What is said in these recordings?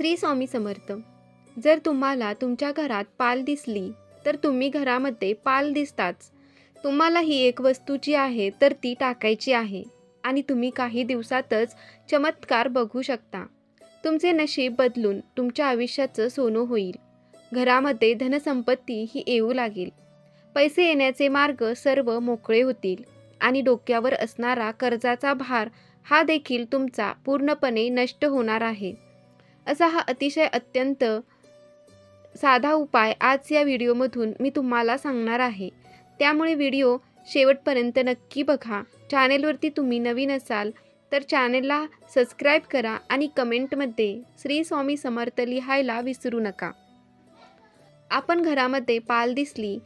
श्री स्वामी समर्थ. जर तुम्हाला तुमच्या घरात पाल दिसली तर तुम्ही घरामध्ये पाल दिसताच. तुम्हाला ही एक वस्तू जी आहे तर ती टाकायची आहे. आणि तुम्ही काही दिवसातच चमत्कार बघू शकता. तुमचे नशीब बदलून तुमच्या आयुष्याचं सोनं होईल. घरामध्ये धनसंपत्ती ही येऊ लागेल. पैसे येण्याचे मार्ग सर्व मोकळे होतील. आणि डोक्यावर असणारा कर्जाचा भार हा देखील तुमचा पूर्णपणे नष्ट होणार आहे. असा हा अतिशय अत्यंत साधा उपाय आज या व्हिडिओमधून मी तुम्हाला सांगणार आहे. त्यामुळे व्हिडिओ शेवटपर्यंत नक्की बघा. चॅनेलवरती तुम्ही नवीन असाल तर चॅनेलला सबस्क्राईब करा आणि कमेंटमध्ये श्री स्वामी समर्थ लिहायला विसरू नका. आपण घरामध्ये पाल दिसली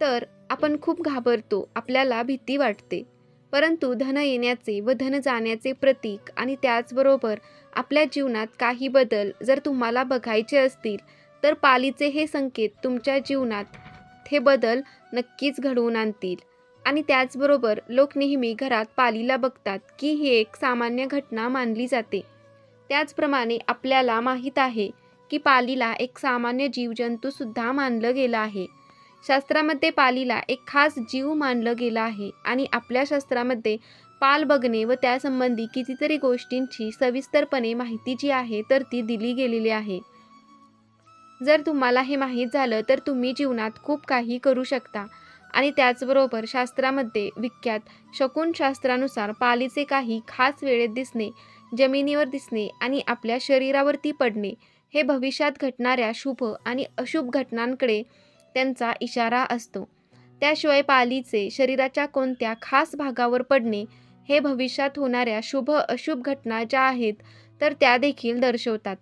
तर आपण खूप घाबरतो आपल्याला भीती वाटते. परंतु धन येण्याचे व धन जाण्याचे प्रतीक आणि त्याचबरोबर आपल्या जीवनात काही बदल जर तुम्हाला बघायचे असतील तर पालीचे हे संकेत तुमच्या जीवनात हे बदल नक्कीच घडवून आणतील. आणि त्याचबरोबर लोक नेहमी घरात पालीला बघतात की ही एक सामान्य घटना मानली जाते. त्याचप्रमाणे आपल्याला माहीत आहे की पालीला एक सामान्य जीवजंतूसुद्धा मानलं गेलं आहे. शास्त्रामध्ये पालीला एक खास जीव मानलं गेलं आहे आणि आपल्या शास्त्रामध्ये पाल बघणे व त्यासंबंधी कितीतरी गोष्टींची सविस्तरपणे माहिती जी आहे तर ती दिली गेलेली आहे. जर तुम्हाला हे माहीत झालं तर तुम्ही जीवनात खूप काही करू शकता. आणि त्याचबरोबर शास्त्रामध्ये विख्यात शकुनशास्त्रानुसार पालीचे काही खास वेळेत दिसणे जमिनीवर दिसणे आणि आपल्या शरीरावरती पडणे हे भविष्यात घटणाऱ्या शुभ आणि अशुभ घटनांकडे त्यांचा इशारा असतो. त्याशिवाय पालीचे शरीराच्या कोणत्या खास भागावर पडणे हे भविष्यात होणाऱ्या शुभ अशुभ घटना ज्या आहेत तर त्या देखील दर्शवतात.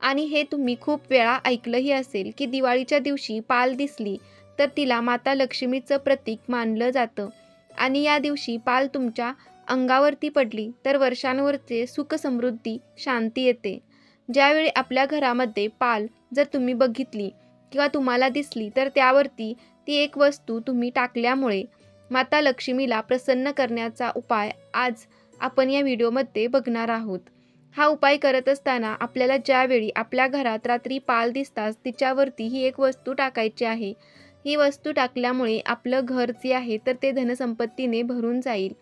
आणि हे तुम्ही खूप वेळा ऐकलंही असेल की दिवाळीच्या दिवशी पाल दिसली तर तिला माता लक्ष्मीचं प्रतीक मानलं जातं. आणि या दिवशी पाल तुमच्या अंगावरती पडली तर वर्षांवरचे सुख समृद्धी शांती येते. ज्यावेळी आपल्या घरामध्ये पाल जर तुम्ही बघितली किंवा तुम्हाला दिसली तर त्यावरती ती एक वस्तू तुम्ही टाकल्यामुळे माता लक्ष्मीला प्रसन्न करण्याचा उपाय आज आपण या व्हिडिओमध्ये बघणार आहोत. हा उपाय करत असताना आपल्याला ज्यावेळी आपल्या घरात रात्री पाल दिसताच तिच्यावरती ही एक वस्तू टाकायची आहे ही वस्तू टाकल्यामुळे आपलं घर जे आहे तर ते धनसंपत्तीने भरून जाईल.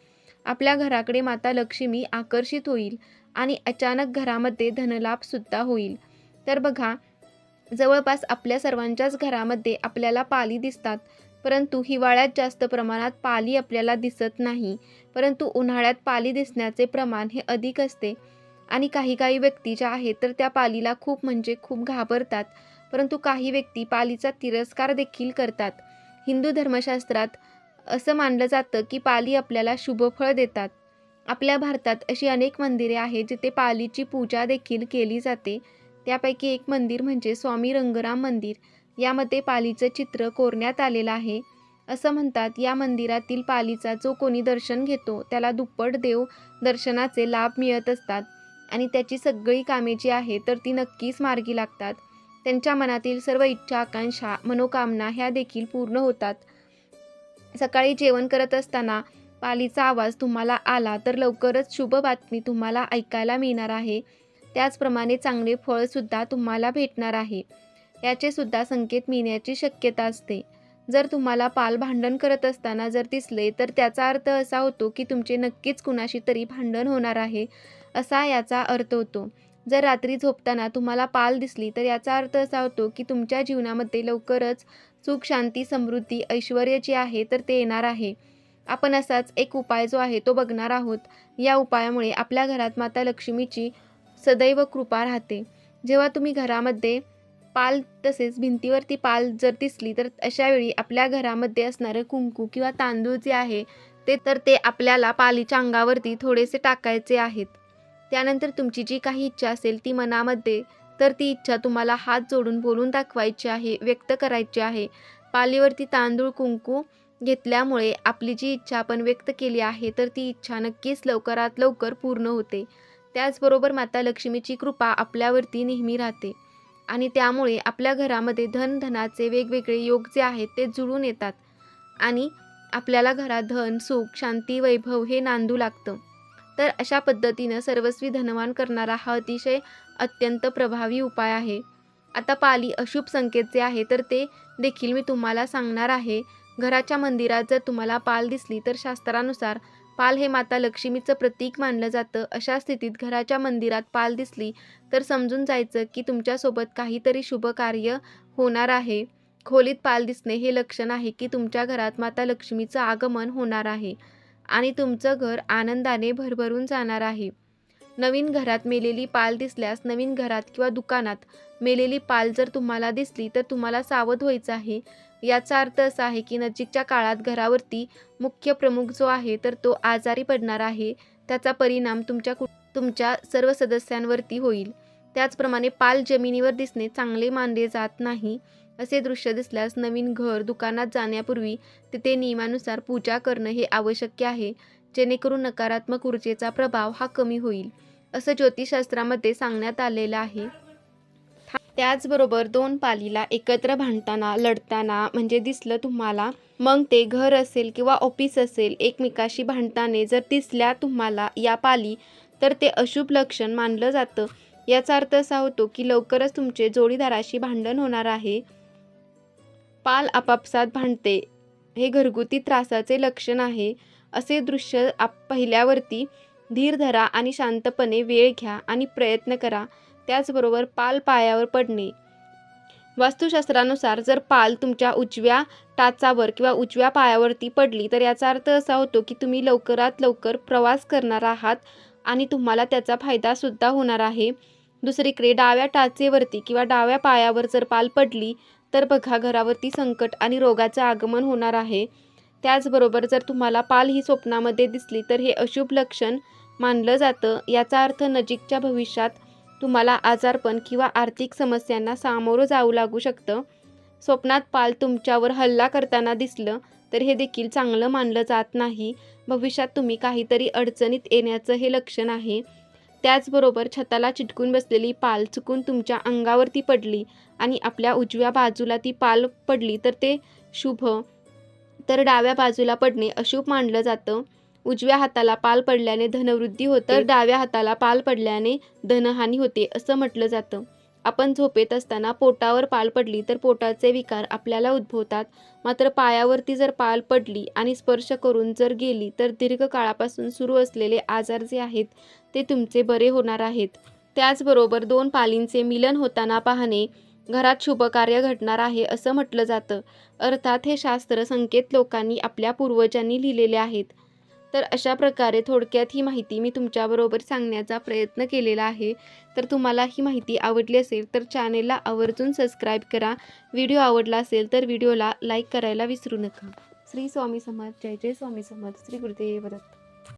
आपल्या घराकडे माता लक्ष्मी आकर्षित होईल आणि अचानक घरामध्ये धनलाभसुद्धा होईल. तर बघा जवळपास आपल्या सर्वांच्याच घरामध्ये आपल्याला पाली दिसतात. परंतु हिवाळ्यात जास्त प्रमाणात पाली आपल्याला दिसत नाही. परंतु उन्हाळ्यात पाली दिसण्याचे प्रमाण हे अधिक असते. आणि काही काही व्यक्ती ज्या आहेत तर त्या पालीला खूप म्हणजे खूप घाबरतात. परंतु काही व्यक्ती पालीचा तिरस्कार देखील करतात. हिंदू धर्मशास्त्रात असं मानलं जातं की पाली आपल्याला शुभफळ देतात. आपल्या भारतात अशी अनेक मंदिरे आहेत जिथे पालीची पूजा देखील केली जाते. त्यापैकी एक मंदिर म्हणजे स्वामी रंगराम मंदिर. यामध्ये पालीचं चित्र कोरण्यात आलेलं आहे. असं म्हणतात या मंदिरातील पालीचा जो कोणी दर्शन घेतो त्याला दुप्पट देव दर्शनाचे लाभ मिळत असतात. आणि त्याची सगळी कामे जी आहे तर ती नक्कीच मार्गी लागतात. त्यांच्या मनातील सर्व इच्छा आकांक्षा मनोकामना ह्या देखील पूर्ण होतात. सकाळी जेवण करत असताना पालीचा आवाज तुम्हाला आला तर लवकरच शुभ बातमी तुम्हाला ऐकायला मिळणार आहे. त्याचप्रमाणे चांगले फळसुद्धा तुम्हाला भेटणार आहे. याचे सुद्धा संकेत मिळण्याची शक्यता असते. जर तुम्हाला पाल भांडण करत असताना जर दिसले तर त्याचा अर्थ असा होतो की तुमचे नक्कीच कुणाशी तरी भांडण होणार आहे असा याचा अर्थ होतो. जर रात्री झोपताना तुम्हाला पाल दिसली तर याचा अर्थ असा होतो की तुमच्या जीवनामध्ये लवकरच सुख शांती समृद्धी ऐश्वर जे आहे तर ते येणार आहे. आपण असाच एक उपाय जो आहे तो बघणार आहोत. या उपायामुळे आपल्या घरात माता लक्ष्मीची सदैव कृपा राहते. जेव्हा तुम्ही घरामध्ये पाल तसेच भिंतीवरती पाल जर दिसली तर अशावेळी आपल्या घरामध्ये असणारं कुंकू किंवा तांदूळ जे आहे ते तर ते आपल्याला पालीच्या अंगावरती थोडेसे टाकायचे आहेत. त्यानंतर तुमची जी काही इच्छा असेल ती मनामध्ये तर ती इच्छा तुम्हाला हात जोडून बोलून दाखवायची आहे व्यक्त करायची आहे. पालीवरती तांदूळ कुंकू घेतल्यामुळे आपली जी इच्छा आपण व्यक्त केली आहे तर ती इच्छा नक्कीच लवकरात लवकर पूर्ण होते. त्याचबरोबर माता लक्ष्मीची कृपा आपल्यावरती नेहमी राहते. आणि त्यामुळे आपल्या घरामध्ये धन धनाचे वेगवेगळे योग जे आहेत ते जुळून येतात. आणि आपल्याला घरात धन सुख शांती वैभव हे नांदू लागतं. तर अशा पद्धतीनं सर्वस्वी धनवान करणारा हा अतिशय अत्यंत प्रभावी उपाय आहे. आता पाली अशुभ संकेत जे आहे तर ते देखील मी तुम्हाला सांगणार आहे. घराच्या मंदिरात जर तुम्हाला पाल दिसली तर शास्त्रानुसार पाल हे माता लक्ष्मीचं प्रतीक मानलं जातं. अशा स्थितीत घराच्या मंदिरात पाल दिसली तर समजून जायचं की तुमच्यासोबत काहीतरी शुभ कार्य होणार आहे. खोलीत पाल दिसणे हे लक्षण आहे की तुमच्या घरात माता लक्ष्मीचं आगमन होणार आहे आणि तुमचं घर आनंदाने भरभरून जाणार आहे. नवीन घरात मेलेली पाल दिसल्यास नवीन घरात किंवा दुकानात मेलेली पाल जर तुम्हाला दिसली तर तुम्हाला सावध व्हायचं आहे. याचा अर्थ असा आहे की नजीकच्या काळात घरावरती मुख्य प्रमुख जो आहे तर तो आजारी पडणार आहे. त्याचा परिणाम तुमच्या कु तुमच्या सर्व सदस्यांवरती होईल. त्याचप्रमाणे पाल जमिनीवर दिसणे चांगले मानले जात नाही असे दृश्य दिसल्यास नवीन घर दुकानात जाण्यापूर्वी तिथे नियमानुसार पूजा करणं हे आवश्यक आहे. जेणेकरून नकारात्मक ऊर्जेचा प्रभाव हा कमी होईल असं ज्योतिषशास्त्रामध्ये सांगण्यात आलेलं आहे. त्याचबरोबर दोन पालीला एकत्र भांडताना लढताना म्हणजे दिसलं तुम्हाला मग ते घर असेल किंवा ऑफिस असेल एकमेकाशी भांडताने जर दिसल्या तुम्हाला या पाली तर ते अशुभ लक्षण मानलं जातं. याचा अर्थ असा होतो की लवकरच तुमचे जोडीदाराशी भांडण होणार आहे. पाल आपापसात भांडते. हे घरगुती त्रासाचे लक्षण आहे असे दृश्य आप पहिल्यावरती. धीर धरा आणि शांतपणे वेळ घ्या आणि प्रयत्न करा. त्याचबरोबर पाल पायावर पडणे. वास्तुशास्त्रानुसार जर पाल तुमच्या उजव्या टाचावर किंवा उजव्या पायावरती पडली तर याचा अर्थ असा होतो की तुम्ही लवकरात लवकर प्रवास करणार आहात आणि तुम्हाला त्याचा फायदासुद्धा होणार आहे. दुसरीकडे डाव्या टाचेवरती किंवा डाव्या पायावर जर पाल पडली तर बघा घरावरती संकट आणि रोगाचं आगमन होणार आहे. त्याचबरोबर जर तुम्हाला पाल ही स्वप्नामध्ये दिसली तर हे अशुभ लक्षण मानलं जातं. याचा अर्थ नजीकच्या भविष्यात तुम्हाला आजारपण किंवा आर्थिक समस्यांना सामोरं जाऊ लागू शकतं. स्वप्नात पाल तुमच्यावर हल्ला करताना दिसलं तर हे देखील चांगलं मानलं जात नाही. भविष्यात तुम्ही काहीतरी अडचणीत येण्याचं हे लक्षण आहे. त्याचबरोबर छताला चिटकून बसलेली पाल चुकून तुमच्या अंगावरती पडली आणि आपल्या उजव्या बाजूला ती पाल पडली तर ते शुभ. तर डाव्या बाजूला पडणे अशुभ मानलं जातं. उजव्या हाताला पाल पडल्याने धनवृद्धी होते तर डाव्या हाताला पाल पडल्याने धनहानी होते असं म्हटलं जातं. आपण झोपेत असताना पोटावर पाल पडली तर पोटाचे विकार आपल्याला उद्भवतात. मात्र पायावरती जर पाल पडली आणि स्पर्श करून जर गेली तर दीर्घ काळापासून सुरू असलेले आजार जे आहेत ते तुमचे बरे होणार आहेत. त्याचबरोबर दोन पालींचे मिलन होताना पाहणे घरात शुभकार्य घडणार आहे असं म्हटलं जातं. अर्थात हे शास्त्र संकेत लोकांनी आपल्या पूर्वजांनी लिहिलेले आहेत. तर अशा प्रकारे थोडक्यात ही माहिती मी तुमच्याबरोबर सांगण्याचा प्रयत्न केलेला आहे. तर तुम्हाला ही माहिती आवडली असेल तर चॅनेलला आवर्जून सबस्क्राईब करा. व्हिडिओ आवडला असेल तर व्हिडिओला लाईक करायला विसरू नका. श्री स्वामी समर्थ. जय जय स्वामी समर्थ. श्री गुरुदेव दत्त